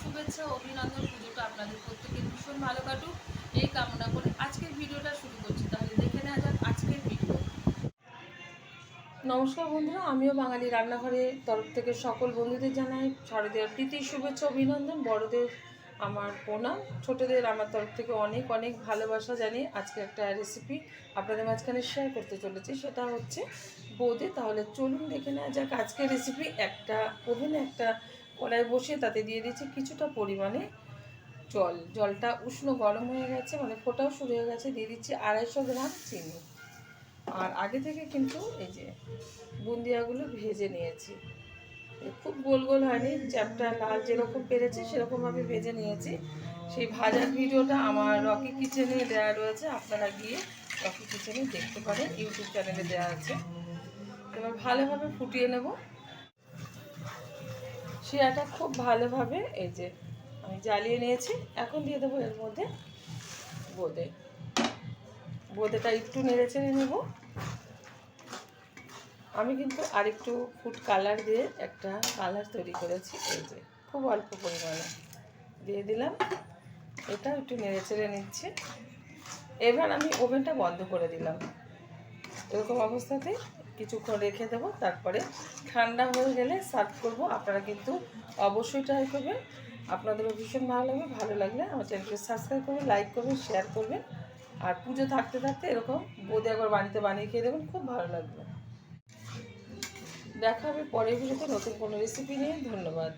শুভেচ্ছা ও অভিনন্দন পুজোটা আপনাদের প্রত্যেকের ভীষণ ভালো কাটুক। এই কামনা করে আজকের ভিডিওটা শুরু করছি। তাহলে দেখে নেওয়া যাক আজকের ভিডিও। নমস্কার বন্ধুরা, আমিও বাঙালি রান্নাঘরের তরফ থেকে সকল বন্ধুদের জানাই শারদীয় প্রীতি, শুভেচ্ছা, অভিনন্দন। বড়দের আমার প্রণাম, ছোটদের আমার তরফ থেকে অনেক অনেক ভালোবাসা জানিয়ে আজকে একটা রেসিপি আপনাদের মাঝখানে শেয়ার করতে চলেছি। সেটা হচ্ছে বোঁদে। তাহলে চলুন দেখে নেওয়া যাক আজকের রেসিপি একটা, ওভেনে একটা কড়াই বসিয়ে তাতে দিয়ে দিচ্ছি কিছুটা পরিমাণে জল। জলটা উষ্ণ গরম হয়ে গেছে মানে ফোটাও শুরু হয়ে গেছে। দিয়ে দিচ্ছি আড়াইশো গ্রাম চিনি। আর আগে থেকে কিন্তু এই যে বুন্দিয়াগুলো ভেজে নিয়েছি। খুব গোল গোল হয়নি, চ্যাপটা লাল যেরকম পেরেছি সেরকমভাবে ভেজে নিয়েছি। সেই ভাজার ভিডিওটা আমার রকি কিচেনে দেওয়া রয়েছে, আপনারা গিয়ে রকি কিচেনে দেখতে পারেন, ইউটিউব চ্যানেলে দেওয়া আছে। এবার ভালোভাবে ফুটিয়ে নেব। শিরাটা খুব ভালোভাবে এই যে আমি জ্বালিয়ে নিয়েছি। এখন দিয়ে দেবো এর মধ্যে বোঁদে। বোঁদেটা একটু নেড়ে চেড়ে নেব। আমি কিন্তু আরেকটু ফুড কালার দিয়ে একটা কালার তৈরি করেছি, এই যে খুব অল্প পরিমাণে। দিয়ে দিলাম। এটা একটু নেড়ে চেড়ে নিচ্ছে। এবার আমি ওভেনটা বন্ধ করে দিলাম। এরকম অবস্থাতে কিছুক্ষণ রেখে দেবো, তারপরে ঠান্ডা হয়ে গেলে সার্ভ করব। আপনারা কিন্তু অবশ্যই ট্রাই করবেন। আপনাদেরও ভীষণ ভালো লাগবে, ভালো লাগলে আমার চ্যানেলকে সাবস্ক্রাইব করবেন লাইক করবেন শেয়ার করবেন। আর পুজো থাকতে থাকতে এরকম বোধে একবার বাড়িতে বানিয়ে খেয়ে দেবেন, খুব ভালো লাগবে। দেখা হবে পরের ভিডিওতে নতুন কোনো রেসিপি নিয়ে। ধন্যবাদ।